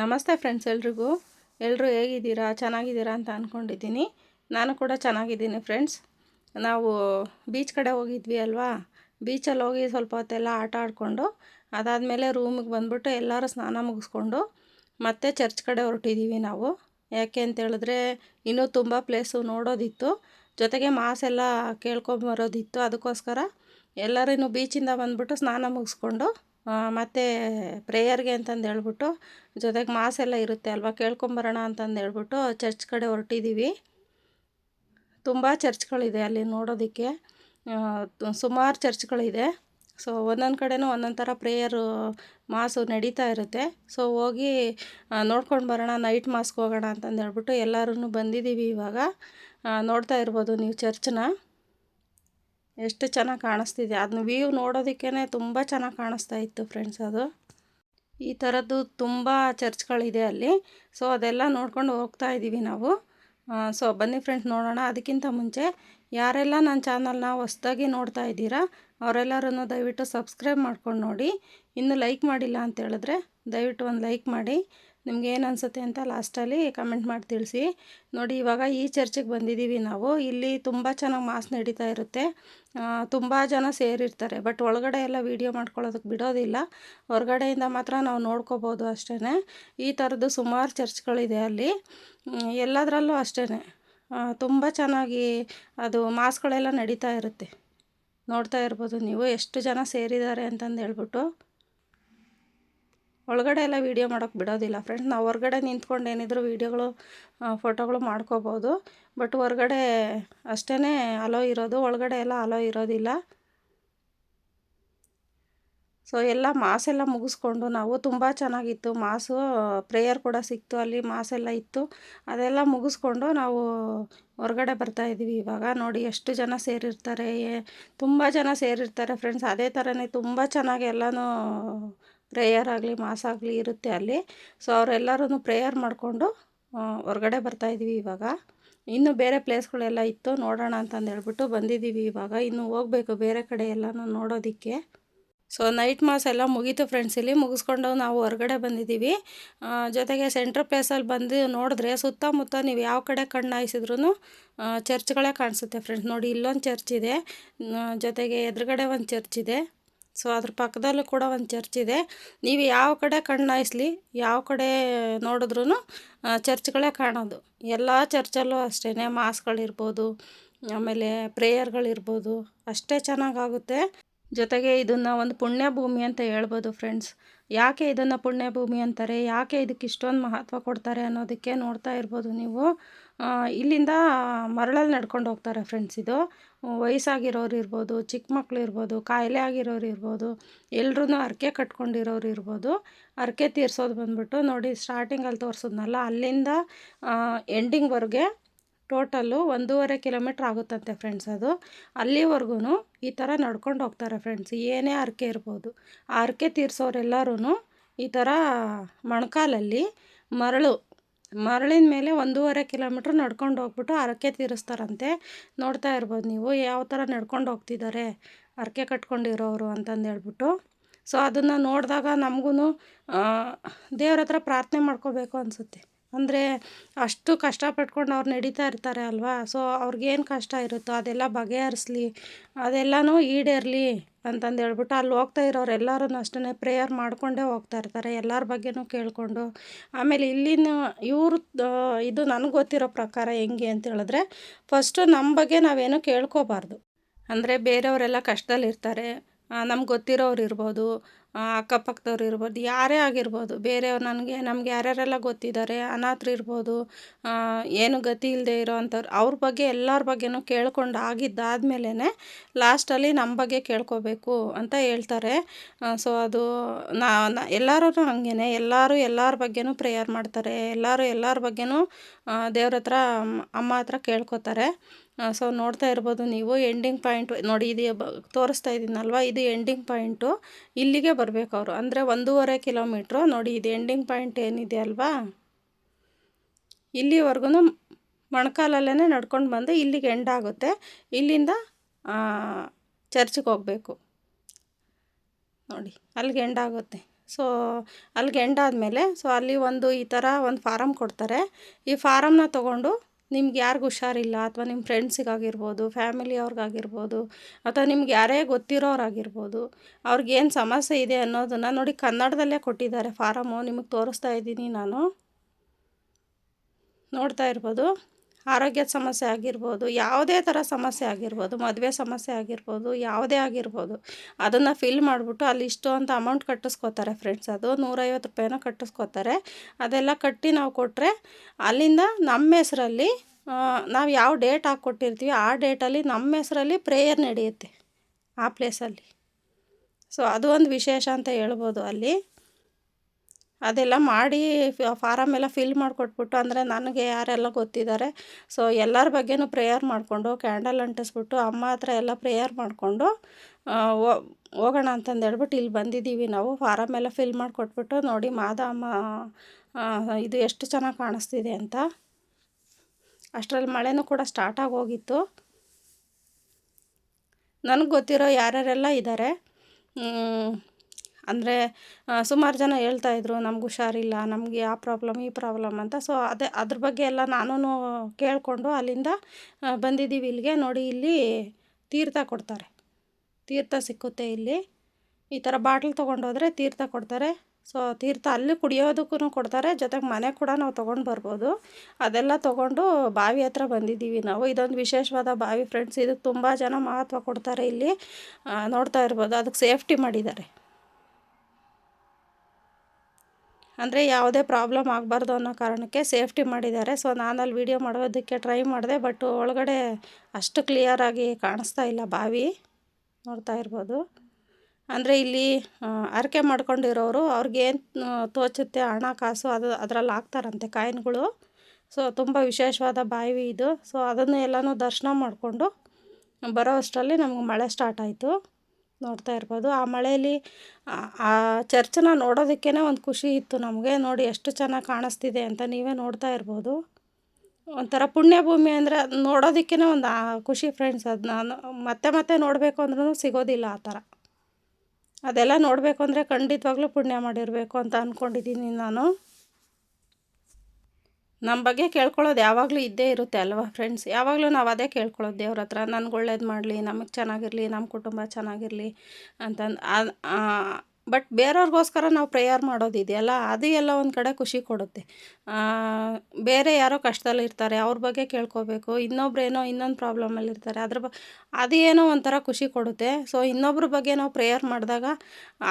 ನಮಸ್ತೆ ಫ್ರೆಂಡ್ಸ್ ಎಲ್ರಿಗೂ. ಎಲ್ಲರೂ ಹೇಗಿದ್ದೀರಾ? ಚೆನ್ನಾಗಿದ್ದೀರಾ ಅಂತ ಅಂದ್ಕೊಂಡಿದ್ದೀನಿ ನಾನು ಕೂಡ ಚೆನ್ನಾಗಿದ್ದೀನಿ ಫ್ರೆಂಡ್ಸ್. ನಾವು ಬೀಚ್ ಕಡೆ ಹೋಗಿದ್ವಿ ಅಲ್ವಾ? ಬೀಚಲ್ಲಿ ಹೋಗಿ ಸ್ವಲ್ಪ ಹೊತ್ತೆಲ್ಲ ಆಟ ಆಡಿಕೊಂಡು, ಅದಾದಮೇಲೆ ರೂಮಿಗೆ ಬಂದುಬಿಟ್ಟು ಎಲ್ಲರೂ ಸ್ನಾನ ಮುಗಿಸ್ಕೊಂಡು ಮತ್ತೆ ಚರ್ಚ್ ಕಡೆ ಹೊರಟಿದ್ದೀವಿ ನಾವು. ಯಾಕೆ ಅಂತೇಳಿದ್ರೆ ಇನ್ನೂ ತುಂಬ ಪ್ಲೇಸು ನೋಡೋದಿತ್ತು. ಜೊತೆಗೆ ಮಾಸ್ ಎಲ್ಲ ಕೇಳ್ಕೊಂಬರೋದಿತ್ತು ಅದಕ್ಕೋಸ್ಕರ ಎಲ್ಲರೂ ಬೀಚಿಂದ ಬಂದುಬಿಟ್ಟು ಸ್ನಾನ ಮುಗಿಸ್ಕೊಂಡು ಮತ್ತು ಪ್ರೇಯರ್ಗೆ ಅಂತಂದು ಹೇಳ್ಬಿಟ್ಟು, ಜೊತೆಗೆ ಮಾಸ್ ಎಲ್ಲ ಇರುತ್ತೆ ಅಲ್ವಾ, ಕೇಳ್ಕೊಂಬರೋಣ ಅಂತಂದು ಹೇಳ್ಬಿಟ್ಟು ಚರ್ಚ್ ಕಡೆ ಹೊರಟಿದ್ದೀವಿ ತುಂಬ ಚರ್ಚ್ಗಳಿದೆ ಅಲ್ಲಿ ನೋಡೋದಕ್ಕೆ. ಸುಮಾರು ಚರ್ಚ್ಗಳಿದೆ. ಸೊ, ಒಂದೊಂದು ಕಡೆನೂ ಒಂದೊಂದು ಥರ ಪ್ರೇಯರು, ಮಾಸು ನಡೀತಾ ಇರುತ್ತೆ. ಸೊ, ಹೋಗಿ ನೋಡ್ಕೊಂಡು ಬರೋಣ, ನೈಟ್ ಮಾಸ್ಗೆ ಹೋಗೋಣ ಅಂತಂದು ಹೇಳ್ಬಿಟ್ಟು ಎಲ್ಲರೂ ಬಂದಿದ್ದೀವಿ ಇವಾಗ. ನೋಡ್ತಾ ಇರ್ಬೋದು ನೀವು ಚರ್ಚನ್ನ ಎಷ್ಟು ಚೆನ್ನಾಗಿ ಕಾಣಿಸ್ತಿದೆ. ಅದನ್ನ ವ್ಯೂ ನೋಡೋದಕ್ಕೇ ತುಂಬ ಚೆನ್ನಾಗಿ ಕಾಣಿಸ್ತಾ ಇತ್ತು ಫ್ರೆಂಡ್ಸ್ ಅದು. ಈ ಥರದ್ದು ತುಂಬ ಚರ್ಚ್ಗಳಿದೆ ಅಲ್ಲಿ. ಸೊ ಅದೆಲ್ಲ ನೋಡ್ಕೊಂಡು ಹೋಗ್ತಾ ಇದ್ದೀವಿ ನಾವು. ಸೊ ಬನ್ನಿ ಫ್ರೆಂಡ್ಸ್ ನೋಡೋಣ. ಅದಕ್ಕಿಂತ ಮುಂಚೆ ಯಾರೆಲ್ಲ ನನ್ನ ಚಾನಲ್ನ ಹೊಸ್ದಾಗಿ ನೋಡ್ತಾ ಇದ್ದೀರಾ, ಅವರೆಲ್ಲರನ್ನು ದಯವಿಟ್ಟು ಸಬ್ಸ್ಕ್ರೈಬ್ ಮಾಡ್ಕೊಂಡು ನೋಡಿ. ಇನ್ನೂ ಲೈಕ್ ಮಾಡಿಲ್ಲ ಅಂತ ಹೇಳಿದ್ರೆ ದಯವಿಟ್ಟು ಒಂದು ಲೈಕ್ ಮಾಡಿ. ನಿಮ್ಗೆ ಏನು ಅನಿಸುತ್ತೆ ಅಂತ ಲಾಸ್ಟಲ್ಲಿ ಕಮೆಂಟ್ ಮಾಡಿ ತಿಳಿಸಿ. ನೋಡಿ, ಇವಾಗ ಈ ಚರ್ಚಿಗೆ ಬಂದಿದ್ದೀವಿ ನಾವು. ಇಲ್ಲಿ ತುಂಬ ಚೆನ್ನಾಗಿ ಮಾಸ್ ನಡೀತಾ ಇರುತ್ತೆ. ತುಂಬ ಜನ ಸೇರಿರ್ತಾರೆ. ಬಟ್ ಒಳಗಡೆ ಎಲ್ಲ ವೀಡಿಯೋ ಮಾಡ್ಕೊಳ್ಳೋದಕ್ಕೆ ಬಿಡೋದಿಲ್ಲ. ಹೊರಗಡೆಯಿಂದ ಮಾತ್ರ ನಾವು ನೋಡ್ಕೋಬೋದು ಅಷ್ಟೇ ಈ ಥರದ್ದು ಸುಮಾರು ಚರ್ಚ್ಗಳಿದೆ ಅಲ್ಲಿ. ಎಲ್ಲದರಲ್ಲೂ ಅಷ್ಟೇ ತುಂಬ ಚೆನ್ನಾಗಿ ಅದು ಮಾಸ್ಗಳೆಲ್ಲ ನಡೀತಾ ಇರುತ್ತೆ. ನೋಡ್ತಾ ಇರ್ಬೋದು ನೀವು. ಎಷ್ಟು ಜನ ಸೇರಿದ್ದಾರೆ ಅಂತಂದು ಹೇಳ್ಬಿಟ್ಟು. ಒಳಗಡೆ ಎಲ್ಲ ವೀಡಿಯೋ ಮಾಡೋಕ್ಕೆ ಬಿಡೋದಿಲ್ಲ ಫ್ರೆಂಡ್ಸ್ ನಾವು ಹೊರಗಡೆ ನಿಂತ್ಕೊಂಡು ಏನಿದ್ರು ವೀಡಿಯೋಗಳು ಫೋಟೋಗಳು ಮಾಡ್ಕೋಬೋದು. ಬಟ್ ಹೊರಗಡೆ ಅಷ್ಟೇ ಅಲೋ ಇರೋದು. ಒಳಗಡೆ ಎಲ್ಲ ಅಲೋ ಇರೋದಿಲ್ಲ. ಸೊ ಎಲ್ಲ ಮಾಸೆಲ್ಲ ಮುಗಿಸ್ಕೊಂಡು ನಾವು ತುಂಬ ಚೆನ್ನಾಗಿತ್ತು. ಮಾಸು ಪ್ರೇಯರ್ ಕೂಡ ಸಿಕ್ತು. ಅಲ್ಲಿ ಮಾಸೆಲ್ಲ ಇತ್ತು. ಅದೆಲ್ಲ ಮುಗಿಸ್ಕೊಂಡು ನಾವು ಹೊರಗಡೆ ಬರ್ತಾಯಿದ್ದೀವಿ ಇವಾಗ. ನೋಡಿ ಎಷ್ಟು ಜನ ಸೇರಿರ್ತಾರೆ. ತುಂಬ ಜನ ಸೇರಿರ್ತಾರೆ ಫ್ರೆಂಡ್ಸ್ ಅದೇ ಥರನೇ ತುಂಬ ಚೆನ್ನಾಗಿ ಎಲ್ಲನೂ ಪ್ರೇಯರ್ ಆಗಲಿ, ಮಾಸ್ ಆಗಲಿ ಇರುತ್ತೆ ಅಲ್ಲಿ. ಸೊ ಅವರೆಲ್ಲರೂ ಪ್ರೇಯರ್ ಮಾಡಿಕೊಂಡು ಹೊರಗಡೆ ಬರ್ತಾಯಿದ್ದೀವಿ ಇವಾಗ. ಇನ್ನು ಬೇರೆ ಪ್ಲೇಸ್ಗಳೆಲ್ಲ ಇತ್ತು ನೋಡೋಣ ಅಂತಂದು ಹೇಳ್ಬಿಟ್ಟು ಬಂದಿದ್ದೀವಿ ಇವಾಗ. ಇನ್ನು ಹೋಗಬೇಕು ಬೇರೆ ಕಡೆ ಎಲ್ಲನೂ ನೋಡೋದಕ್ಕೆ. ಸೊ ನೈಟ್ ಮಾಸ್ ಎಲ್ಲ ಮುಗೀತು ಫ್ರೆಂಡ್ಸ್ ಇಲ್ಲಿ ಮುಗಿಸ್ಕೊಂಡು ನಾವು ಹೊರಗಡೆ ಬಂದಿದ್ದೀವಿ ಜೊತೆಗೆ ಸೆಂಟ್ರ್ ಪ್ಲೇಸಲ್ಲಿ ಬಂದು ನೋಡಿದ್ರೆ ಸುತ್ತಮುತ್ತ ನೀವು ಯಾವ ಕಡೆ ಕಣ್ಣು ಹಾಯಿಸಿದ್ರು ಚರ್ಚ್ಗಳೇ ಕಾಣಿಸುತ್ತೆ ಫ್ರೆಂಡ್ಸ್ ನೋಡಿ, ಇಲ್ಲೊಂದು ಚರ್ಚ್ ಇದೆ. ಜೊತೆಗೆ ಎದುರುಗಡೆ ಒಂದು ಚರ್ಚ್ ಇದೆ. ಸೊ ಅದ್ರ ಪಕ್ಕದಲ್ಲೂ ಕೂಡ ಒಂದು ಚರ್ಚ್ ಇದೆ. ನೀವು ಯಾವ ಕಡೆ ಕಣ್ಣಾಯಿಸ್ಲಿ ಯಾವ ಕಡೆ ನೋಡಿದ್ರೂ ಚರ್ಚ್ಗಳೇ ಕಾಣೋದು. ಎಲ್ಲ ಚರ್ಚಲ್ಲೂ ಅಷ್ಟೇ ಮಾಸ್ಗಳಿರ್ಬೋದು, ಆಮೇಲೆ ಪ್ರೇಯರ್ಗಳಿರ್ಬೋದು, ಅಷ್ಟೇ ಚೆನ್ನಾಗಾಗುತ್ತೆ ಜೊತೆಗೆ ಇದನ್ನು ಒಂದು ಪುಣ್ಯ ಭೂಮಿ ಅಂತ ಹೇಳ್ಬೋದು ಫ್ರೆಂಡ್ಸ್ ಯಾಕೆ ಇದನ್ನು ಪುಣ್ಯಭೂಮಿ ಅಂತಾರೆ? ಯಾಕೆ ಇದಕ್ಕೆ ಇಷ್ಟೊಂದು ಮಹತ್ವ ಕೊಡ್ತಾರೆ ಅನ್ನೋದಕ್ಕೆ ನೋಡ್ತಾ ಇರ್ಬೋದು ನೀವು. ಇಲ್ಲಿಂದ ಮರಳಲ್ಲಿ ನಡ್ಕೊಂಡು ಹೋಗ್ತಾರೆ ಫ್ರೆಂಡ್ಸ್ ಇದು. ವಯಸ್ಸಾಗಿರೋರು ಇರ್ಬೋದು ಚಿಕ್ಕ ಮಕ್ಳು ಇರ್ಬೋದು, ಕಾಯಿಲೆ ಆಗಿರೋರು ಇರ್ಬೋದು ಎಲ್ರೂ ಹರಕೆ ಕಟ್ಕೊಂಡಿರೋರು ಇರ್ಬೋದು. ಹರಕೆ ತೀರ್ಸೋದು ಬಂದ್ಬಿಟ್ಟು ನೋಡಿ ಸ್ಟಾರ್ಟಿಂಗಲ್ಲಿ ತೋರಿಸಿದ್ನಲ್ಲ, ಅಲ್ಲಿಂದ ಎಂಡಿಂಗ್ವರೆಗೆ ಟೋಟಲ್ಲು ಒಂದೂವರೆ ಕಿಲೋಮೀಟ್ರ್ ಆಗುತ್ತಂತೆ ಫ್ರೆಂಡ್ಸ್ ಅದು. ಅಲ್ಲಿವರೆಗೂ ಈ ಥರ ನಡ್ಕೊಂಡು ಹೋಗ್ತಾರೆ ಫ್ರೆಂಡ್ಸ್ ಏನೇ ಹರಕೆ ಇರ್ಬೋದು. ಆ ಹರಕೆ ತೀರಿಸೋರೆಲ್ಲರೂ ಈ ಥರ ಮೊಣಕಾಲಲ್ಲಿ ಮರಳು, ಮರಳಿನ ಮೇಲೆ ಒಂದೂವರೆ ಕಿಲೋಮೀಟ್ರ್ ನಡ್ಕೊಂಡು ಹೋಗ್ಬಿಟ್ಟು ಹರಕೆ ತೀರಿಸ್ತಾರಂತೆ. ನೋಡ್ತಾ ಇರ್ಬೋದು ನೀವು ಯಾವ ಥರ ನಡ್ಕೊಂಡು ಹೋಗ್ತಿದ್ದಾರೆ, ಹರಕೆ ಕಟ್ಕೊಂಡಿರೋರು ಅಂತಂದು ಹೇಳ್ಬಿಟ್ಟು. ಸೊ ಅದನ್ನು ನೋಡಿದಾಗ ನಮಗೂ ದೇವ್ರ ಹತ್ರ ಪ್ರಾರ್ಥನೆ ಮಾಡ್ಕೋಬೇಕು ಅನಿಸುತ್ತೆ. ಅಂದರೆ ಅಷ್ಟು ಕಷ್ಟಪಟ್ಕೊಂಡು ಅವ್ರು ನಡೀತಾ ಇರ್ತಾರೆ ಅಲ್ವಾ? ಸೊ ಅವ್ರಿಗೇನು ಕಷ್ಟ ಇರುತ್ತೋ ಅದೆಲ್ಲ ಬಗೆಹರಿಸ್ಲಿ, ಅದೆಲ್ಲನೂ ಈಡೇರಲಿ ಅಂತಂದು ಹೇಳ್ಬಿಟ್ಟು ಅಲ್ಲಿ ಹೋಗ್ತಾ ಇರೋರು ಎಲ್ಲರೂ ಅಷ್ಟೇ ಪ್ರೇಯರ್ ಮಾಡಿಕೊಂಡೇ ಹೋಗ್ತಾ ಇರ್ತಾರೆ, ಎಲ್ಲರ ಬಗ್ಗೆನೂ ಕೇಳಿಕೊಂಡು. ಆಮೇಲೆ ಇಲ್ಲಿನ ಇವ್ರು ಇದು ನನಗೆ ಗೊತ್ತಿರೋ ಪ್ರಕಾರ ಹೆಂಗೆ ಅಂತ ಹೇಳಿದ್ರೆ ಫಸ್ಟು ನಮ್ಮ ಬಗ್ಗೆ ನಾವೇನು ಕೇಳ್ಕೋಬಾರ್ದು. ಅಂದರೆ ಬೇರೆಯವರೆಲ್ಲ ಕಷ್ಟದಲ್ಲಿರ್ತಾರೆ ನಮ್ಗೆ ಗೊತ್ತಿರೋರು ಇರ್ಬೋದು ಅಕ್ಕಪಕ್ಕದವ್ರು ಇರ್ಬೋದು, ಯಾರೇ ಆಗಿರ್ಬೋದು, ಬೇರೆಯವ್ರು ನನಗೆ, ನಮ್ಗೆ ಯಾರ್ಯಾರೆಲ್ಲ ಗೊತ್ತಿದ್ದಾರೆ, ಅನಾಥರು ಇರ್ಬೋದು ಏನು ಗತಿ ಇಲ್ಲದೆ ಇರೋ ಅಂಥವ್ರು ಅವ್ರ ಬಗ್ಗೆ, ಎಲ್ಲರ ಬಗ್ಗೆನೂ ಕೇಳ್ಕೊಂಡು ಆಗಿದ್ದಾದ್ಮೇಲೆ ಲಾಸ್ಟಲ್ಲಿ ನಮ್ಮ ಬಗ್ಗೆ ಕೇಳ್ಕೋಬೇಕು ಅಂತ ಹೇಳ್ತಾರೆ. ಸೊ ಅದು ನಾ ಎಲ್ಲರೂ ಹಂಗೇ ಎಲ್ಲರೂ ಎಲ್ಲರ ಬಗ್ಗೆನೂ ಪ್ರೇಯರ್ ಮಾಡ್ತಾರೆ, ಎಲ್ಲರೂ ಎಲ್ಲರ ಬಗ್ಗೆನೂ ದೇವ್ರ ಹತ್ರ, ಅಮ್ಮ ಹತ್ರ ಕೇಳ್ಕೊತಾರೆ. ಸೊ ನೋಡ್ತಾ ಇರ್ಬೋದು, ನೀವು ಎಂಡಿಂಗ್ ಪಾಯಿಂಟ್ ನೋಡಿ ಇದು ತೋರಿಸ್ತಾ ಇದ್ದೀನಲ್ವ? ಇದು ಎಂಡಿಂಗ್ ಪಾಯಿಂಟು ಇಲ್ಲಿಗೆ ಬರಬೇಕು ಅವರು. ಅಂದರೆ ಒಂದೂವರೆ ಕಿಲೋಮೀಟ್ರು ನೋಡಿ, ಇದು ಎಂಡಿಂಗ್ ಪಾಯಿಂಟ್ ಏನಿದೆ ಅಲ್ವಾ? ಇಲ್ಲಿವರೆಗೂ ಮೊಣಕಾಲಲ್ಲೇ ನಡ್ಕೊಂಡು ಬಂದು ಇಲ್ಲಿಗೆ ಎಂಡ್ ಆಗುತ್ತೆ. ಇಲ್ಲಿಂದ ಚರ್ಚಿಗೆ ಹೋಗಬೇಕು. ನೋಡಿ, ಅಲ್ಲಿಗೆ ಎಂಡ್ ಆಗುತ್ತೆ. ಸೊ ಅಲ್ಲಿಗೆ ಎಂಡ್ ಆದಮೇಲೆ ಸೊ ಅಲ್ಲಿ ಒಂದು ಈ ಥರ ಒಂದು ಫಾರಮ್ ಕೊಡ್ತಾರೆ. ಈ ಫಾರಮ್ನ ತೊಗೊಂಡು ನಿಮ್ಗೆ ಯಾರಿಗೂ ಹುಷಾರಿಲ್ಲ ಅಥವಾ ನಿಮ್ಮ ಫ್ರೆಂಡ್ಸಿಗಾಗಿರ್ಬೋದು ಫ್ಯಾಮಿಲಿಯವ್ರಿಗಾಗಿರ್ಬೋದು ಅಥವಾ ನಿಮ್ಗೆ ಯಾರೇ ಗೊತ್ತಿರೋರಾಗಿರ್ಬೋದು ಅವ್ರಿಗೇನು ಸಮಸ್ಯೆ ಇದೆ ಅನ್ನೋದನ್ನು ನೋಡಿ ಕನ್ನಡದಲ್ಲೇ ಕೊಟ್ಟಿದ್ದಾರೆ ಫಾರಮು. ನಿಮಗೆ ತೋರಿಸ್ತಾ ಇದ್ದೀನಿ ನಾನು. ನೋಡ್ತಾ ಇರ್ಬೋದು. ಆರೋಗ್ಯದ ಸಮಸ್ಯೆ ಆಗಿರ್ಬೋದು, ಯಾವುದೇ ಥರ ಸಮಸ್ಯೆ ಆಗಿರ್ಬೋದು, ಮದುವೆ ಸಮಸ್ಯೆ ಆಗಿರ್ಬೋದು, ಯಾವುದೇ ಆಗಿರ್ಬೋದು, ಅದನ್ನು ಫಿಲ್ ಮಾಡಿಬಿಟ್ಟು ಅಲ್ಲಿ ಇಷ್ಟು ಅಂತ ಅಮೌಂಟ್ ಕಟ್ಟಿಸ್ಕೋತಾರೆ ಫ್ರೆಂಡ್ಸ್ ಅದು ನೂರೈವತ್ತು ರೂಪಾಯಿನೋ ಕಟ್ಟಿಸ್ಕೋತಾರೆ. ಅದೆಲ್ಲ ಕಟ್ಟಿ ನಾವು ಕೊಟ್ಟರೆ ಅಲ್ಲಿಂದ ನಮ್ಮ ಹೆಸರಲ್ಲಿ ನಾವು ಯಾವ ಡೇಟ್ ಹಾಕ್ಕೊಟ್ಟಿರ್ತೀವಿ, ಆ ಡೇಟಲ್ಲಿ ನಮ್ಮ ಹೆಸರಲ್ಲಿ ಪ್ರೇಯರ್ ನಡೆಯುತ್ತೆ ಆ ಪ್ಲೇಸಲ್ಲಿ ಸೊ ಅದು ಒಂದು ವಿಶೇಷ ಅಂತ ಹೇಳ್ಬೋದು ಅಲ್ಲಿ. ಅದೆಲ್ಲ ಮಾಡಿ ಫಾರಮ್ ಎಲ್ಲ ಫಿಲ್ ಮಾಡಿಕೊಟ್ಬಿಟ್ಟು, ಅಂದರೆ ನನಗೆ ಯಾರೆಲ್ಲ ಗೊತ್ತಿದ್ದಾರೆ, ಸೊ ಎಲ್ಲರ ಬಗ್ಗೆನೂ ಪ್ರೇಯರ್ ಮಾಡಿಕೊಂಡು, ಕ್ಯಾಂಡಲ್ ಅಂಟಿಸ್ಬಿಟ್ಟು, ಅಮ್ಮ ಹತ್ರ ಎಲ್ಲ ಪ್ರೇಯರ್ ಮಾಡಿಕೊಂಡು ಹೋಗೋಣ ಅಂತಂದು ಹೇಳ್ಬಿಟ್ಟು ಇಲ್ಲಿ ಬಂದಿದ್ದೀವಿ ನಾವು. ಫಾರಮ್ ಎಲ್ಲ ಫಿಲ್ ಮಾಡಿಕೊಟ್ಬಿಟ್ಟು, ನೋಡಿ ಮಾದಮ್ಮ ಇದು ಎಷ್ಟು ಚೆನ್ನಾಗಿ ಕಾಣಿಸ್ತಿದೆ ಅಂತ. ಅಷ್ಟರಲ್ಲಿ ಮಳೆನೂ ಕೂಡ ಸ್ಟಾರ್ಟ್ ಆಗೋಗಿತ್ತು ನನಗೆ ಗೊತ್ತಿರೋ ಯಾರ್ಯಾರೆಲ್ಲ ಇದ್ದಾರೆ ಅಂದರೆ ಸುಮಾರು ಜನ ಹೇಳ್ತಾ ಹೇಳ್ತಾಯಿದ್ರು ನಮ್ಗೆ ಹುಷಾರಿಲ್ಲ, ನಮಗೆ ಆ ಪ್ರಾಬ್ಲಮ್, ಈ ಪ್ರಾಬ್ಲಮ್ ಅಂತ. ಸೊ ಅದೇ, ಅದ್ರ ಬಗ್ಗೆ ಎಲ್ಲ ನಾನೂ ಕೇಳಿಕೊಂಡು ಅಲ್ಲಿಂದ ಬಂದಿದ್ದೀವಿ ಇಲ್ಲಿಗೆ. ನೋಡಿ, ಇಲ್ಲಿ ತೀರ್ಥ ಕೊಡ್ತಾರೆ. ತೀರ್ಥ ಸಿಕ್ಕುತ್ತೆ ಇಲ್ಲಿ. ಈ ಥರ ಬಾಟ್ಲ್ ತೊಗೊಂಡೋದ್ರೆ ತೀರ್ಥ ಕೊಡ್ತಾರೆ. ಸೊ ತೀರ್ಥ ಅಲ್ಲಿ ಕುಡಿಯೋದಕ್ಕೂ ಕೊಡ್ತಾರೆ, ಜೊತೆಗೆ ಮನೆ ಕೂಡ ನಾವು ತೊಗೊಂಡು ಬರ್ಬೋದು. ಅದೆಲ್ಲ ತೊಗೊಂಡು ಬಾವಿ ಹತ್ರ ಬಂದಿದ್ದೀವಿ ನಾವು. ಇದೊಂದು ವಿಶೇಷವಾದ ಬಾವಿ ಫ್ರೆಂಡ್ಸ್ ಇದಕ್ಕೆ ತುಂಬ ಜನ ಮಹತ್ವ ಕೊಡ್ತಾರೆ ಇಲ್ಲಿ. ನೋಡ್ತಾ ಇರ್ಬೋದು. ಅದಕ್ಕೆ ಸೇಫ್ಟಿ ಮಾಡಿದ್ದಾರೆ. ಅಂದರೆ ಯಾವುದೇ ಪ್ರಾಬ್ಲಮ್ ಆಗಬಾರ್ದು ಅನ್ನೋ ಕಾರಣಕ್ಕೆ ಸೇಫ್ಟಿ ಮಾಡಿದ್ದಾರೆ. ಸೊ ನಾನು ಅಲ್ಲಿ ವೀಡಿಯೋ ಮಾಡೋದಕ್ಕೆ ಟ್ರೈ ಮಾಡಿದೆ ಬಟ್ ಒಳಗಡೆ ಅಷ್ಟು ಕ್ಲಿಯರಾಗಿ ಕಾಣಿಸ್ತಾ ಇಲ್ಲ ಬಾವಿ. ನೋಡ್ತಾ ಇರ್ಬೋದು. ಅಂದರೆ ಇಲ್ಲಿ ಅರಕೆ ಮಾಡ್ಕೊಂಡಿರೋರು ಅವ್ರಿಗೇನು ತೋಚುತ್ತೆ, ಹಣ, ಕಾಸು ಅದು ಅದರಲ್ಲಿ ಹಾಕ್ತಾರಂತೆ ಕಾಯಿನ್ಗಳು. ಸೊ ತುಂಬ ವಿಶೇಷವಾದ ಬಾವಿ ಇದು. ಸೊ ಅದನ್ನು ಎಲ್ಲನೂ ದರ್ಶನ ಮಾಡಿಕೊಂಡು ಬರೋ ಅಷ್ಟರಲ್ಲಿ ನಮ್ಗೆ ಮಳೆ ಸ್ಟಾರ್ಟ್ ಆಯಿತು. ನೋಡ್ತಾ ಇರ್ಬೋದು. ಆ ಮಳೆಯಲ್ಲಿ ಆ ಚರ್ಚನ್ನ ನೋಡೋದಕ್ಕೇ ಒಂದು ಖುಷಿ ಇತ್ತು ನಮಗೆ. ನೋಡಿ ಎಷ್ಟು ಚೆನ್ನಾಗಿ ಕಾಣಿಸ್ತಿದೆ ಅಂತ ನೀವೇ ನೋಡ್ತಾ ಇರ್ಬೋದು. ಒಂಥರ ಪುಣ್ಯಭೂಮಿ ಅಂದರೆ ಅದು ನೋಡೋದಕ್ಕೇ ಒಂದು ಖುಷಿ ಫ್ರೆಂಡ್ಸ್ ಅದು ನಾನು ಮತ್ತೆ ಮತ್ತೆ ನೋಡಬೇಕು ಅಂದ್ರೂ ಸಿಗೋದಿಲ್ಲ ಆ ಥರ. ಅದೆಲ್ಲ ನೋಡಬೇಕು ಅಂದರೆ ಖಂಡಿತವಾಗ್ಲೂ ಪುಣ್ಯ ಮಾಡಿರಬೇಕು ಅಂತ ಅಂದ್ಕೊಂಡಿದ್ದೀನಿ ನಾನು. ನಮ್ಮ ಬಗ್ಗೆ ಕೇಳ್ಕೊಳ್ಳೋದು ಯಾವಾಗಲೂ ಇದ್ದೇ ಇರುತ್ತೆ ಅಲ್ವಾ ಫ್ರೆಂಡ್ಸ್ ಯಾವಾಗಲೂ ನಾವು ಅದೇ ಕೇಳ್ಕೊಳ್ಳೋದು ದೇವ್ರ ಹತ್ರ. ನನಗೆ ಒಳ್ಳೇದು ಮಾಡಲಿ, ನಮಗೆ ಚೆನ್ನಾಗಿರಲಿ ನಮ್ಮ ಕುಟುಂಬ ಚೆನ್ನಾಗಿರಲಿ ಅಂತಂದು ಬಟ್ ಬೇರೆಯವ್ರಿಗೋಸ್ಕರ ನಾವು ಪ್ರೇಯರ್ ಮಾಡೋದಿದೆಯಲ್ಲ ಅದು ಎಲ್ಲ ಒಂದು ಕಡೆ ಖುಷಿ ಕೊಡುತ್ತೆ. ಬೇರೆ ಯಾರೋ ಕಷ್ಟದಲ್ಲಿರ್ತಾರೆ ಅವ್ರ ಬಗ್ಗೆ ಕೇಳ್ಕೋಬೇಕು, ಇನ್ನೊಬ್ರೇನೋ ಇನ್ನೊಂದು ಪ್ರಾಬ್ಲಮಲ್ಲಿರ್ತಾರೆ ಅದ್ರ ಬ ಅದು ಏನೋ ಒಂಥರ ಖುಷಿ ಕೊಡುತ್ತೆ. ಸೊ ಇನ್ನೊಬ್ರ ಬಗ್ಗೆ ನಾವು ಪ್ರೇಯರ್ ಮಾಡಿದಾಗ,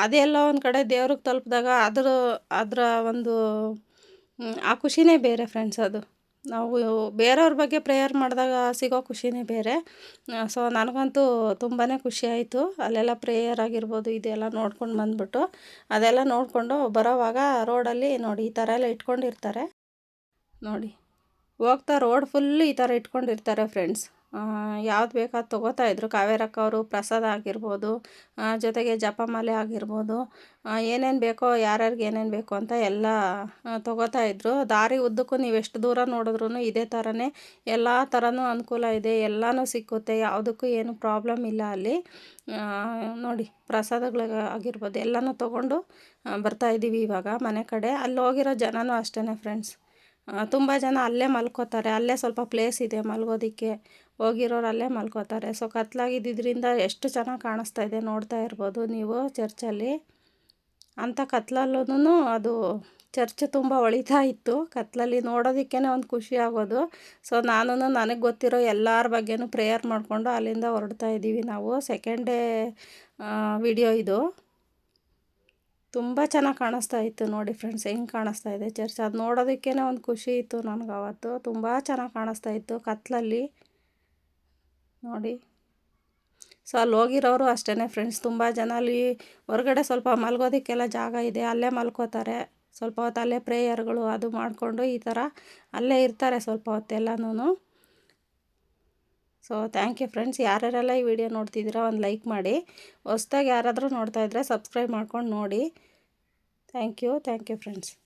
ಅದೆಲ್ಲ ಒಂದು ಕಡೆ ದೇವ್ರಿಗೆ ತಲುಪಿದಾಗ ಅದ್ರ ಅದರ ಒಂದು ಆ ಖುಷಿನೇ ಬೇರೆ ಫ್ರೆಂಡ್ಸ್ ಅದು. ನಾವು ಬೇರೆಯವ್ರ ಬಗ್ಗೆ ಪ್ರೇಯರ್ ಮಾಡಿದಾಗ ಸಿಗೋ ಖುಷಿನೇ ಬೇರೆ. ಸೊ ನನಗಂತೂ ತುಂಬಾ ಖುಷಿ ಆಯಿತು. ಅಲ್ಲೆಲ್ಲ ಪ್ರೇಯರ್ ಆಗಿರ್ಬೋದು, ಇದೆಲ್ಲ ನೋಡ್ಕೊಂಡು ಬಂದ್ಬಿಟ್ಟು. ಅದೆಲ್ಲ ನೋಡಿಕೊಂಡು ಬರೋವಾಗ ರೋಡಲ್ಲಿ ನೋಡಿ, ಈ ಥರ ಎಲ್ಲ ಇಟ್ಕೊಂಡಿರ್ತಾರೆ. ನೋಡಿ, ಹೋಗ್ತಾ ರೋಡ್ ಫುಲ್ ಈ ಥರ ಇಟ್ಕೊಂಡಿರ್ತಾರೆ ಫ್ರೆಂಡ್ಸ್ ಯಾವ್ದು ಬೇಕಾದ ತೊಗೋತಾ ಇದ್ದರು ಕಾವೇರಕ್ಕ ಅವರು ಪ್ರಸಾದ ಆಗಿರ್ಬೋದು ಜೊತೆಗೆ ಜಪಮಾಲೆ ಆಗಿರ್ಬೋದು ಏನೇನು ಬೇಕೋ, ಯಾರ್ಯಾರಿಗೆ ಏನೇನು ಬೇಕು ಅಂತ ಎಲ್ಲ ತೊಗೋತಾ ಇದ್ದರು ದಾರಿ ಉದ್ದಕ್ಕೂ ನೀವು ಎಷ್ಟು ದೂರ ನೋಡಿದ್ರೂ ಇದೇ ಥರನೇ ಎಲ್ಲ ಥರನೂ ಅನುಕೂಲ ಇದೆ, ಎಲ್ಲನೂ ಸಿಕ್ಕುತ್ತೆ, ಯಾವುದಕ್ಕೂ ಏನು ಪ್ರಾಬ್ಲಮ್ ಇಲ್ಲ ಅಲ್ಲಿ. ನೋಡಿ, ಪ್ರಸಾದಗಳಿಗೆ ಆಗಿರ್ಬೋದು, ಎಲ್ಲನೂ ತೊಗೊಂಡು ಬರ್ತಾಯಿದ್ದೀವಿ ಇವಾಗ ಮನೆ ಕಡೆ. ಅಲ್ಲಿ ಹೋಗಿರೋ ಜನನೂ ಅಷ್ಟೇ ಫ್ರೆಂಡ್ಸ್ ತುಂಬ ಜನ ಅಲ್ಲೇ ಮಲ್ಕೋತಾರೆ. ಅಲ್ಲೇ ಸ್ವಲ್ಪ ಪ್ಲೇಸ್ ಇದೆ ಮಲ್ಗೋದಕ್ಕೆ. ಹೋಗಿರೋರು ಅಲ್ಲೇ ಮಲ್ಕೋತಾರೆ. ಸೊ ಕತ್ಲಾಗಿದ್ದರಿಂದ ಎಷ್ಟು ಚೆನ್ನಾಗಿ ಕಾಣಿಸ್ತಾ ಇದೆ ನೋಡ್ತಾ ಇರ್ಬೋದು ನೀವು ಚರ್ಚಲ್ಲಿ. ಅಂಥ ಕತ್ಲಲ್ಲೂ ಅದು ಚರ್ಚ್ ತುಂಬ ಒಳಿತಾ ಇತ್ತು. ಕತ್ಲಲ್ಲಿ ನೋಡೋದಕ್ಕೇ ಒಂದು ಖುಷಿ ಆಗೋದು. ಸೊ ನಾನು ನನಗೆ ಗೊತ್ತಿರೋ ಎಲ್ಲರ ಬಗ್ಗೆನೂ ಪ್ರೇಯರ್ ಮಾಡಿಕೊಂಡು ಅಲ್ಲಿಂದ ಹೊರಡ್ತಾ ಇದ್ದೀವಿ ನಾವು. ಸೆಕೆಂಡ್ ಡೇ ವಿಡಿಯೋ ಇದು. ತುಂಬ ಚೆನ್ನಾಗಿ ಕಾಣಿಸ್ತಾ ಇತ್ತು ನೋಡಿ ಫ್ರೆಂಡ್ಸ್, ಹೆಂಗೆ ಕಾಣಿಸ್ತಾ ಇದೆ ಚರ್ಚ್. ಅದು ನೋಡೋದಕ್ಕೇ ಒಂದು ಖುಷಿ ಇತ್ತು ನನಗೆ ಅವತ್ತು. ತುಂಬ ಚೆನ್ನಾಗಿ ಕಾಣಿಸ್ತಾ ಇತ್ತು ಕತ್ಲಲ್ಲಿ. ನೋಡಿ. ಸೊ ಅಲ್ಲಿ ಹೋಗಿರೋರು ಅಷ್ಟೇ ಫ್ರೆಂಡ್ಸ್. ತುಂಬ ಜನ ಅಲ್ಲಿ ಹೊರಗಡೆ ಸ್ವಲ್ಪ ಮಲ್ಗೋದಕ್ಕೆಲ್ಲ ಜಾಗ ಇದೆ, ಅಲ್ಲೇ ಮಲ್ಕೋತಾರೆ. ಸ್ವಲ್ಪ ಹೊತ್ತು ಅಲ್ಲೇ ಪ್ರೇಯರ್ಗಳು ಅದು ಮಾಡಿಕೊಂಡು ಈ ಥರ ಅಲ್ಲೇ ಇರ್ತಾರೆ ಸ್ವಲ್ಪ ಹೊತ್ತೆಲ್ಲನೂ ಸೊ ಥ್ಯಾಂಕ್ ಯು ಫ್ರೆಂಡ್ಸ್ ಯಾರ್ಯಾರೆಲ್ಲ ಈ ವಿಡಿಯೋ ನೋಡ್ತಿದ್ದೀರಾ ಒಂದು ಲೈಕ್ ಮಾಡಿ. ಹೊಸ್ದಾಗಿ ಯಾರಾದರೂ ನೋಡ್ತಾ ಇದ್ದರೆ ಸಬ್ಸ್ಕ್ರೈಬ್ ಮಾಡ್ಕೊಂಡು ನೋಡಿ. Thank you thank you friends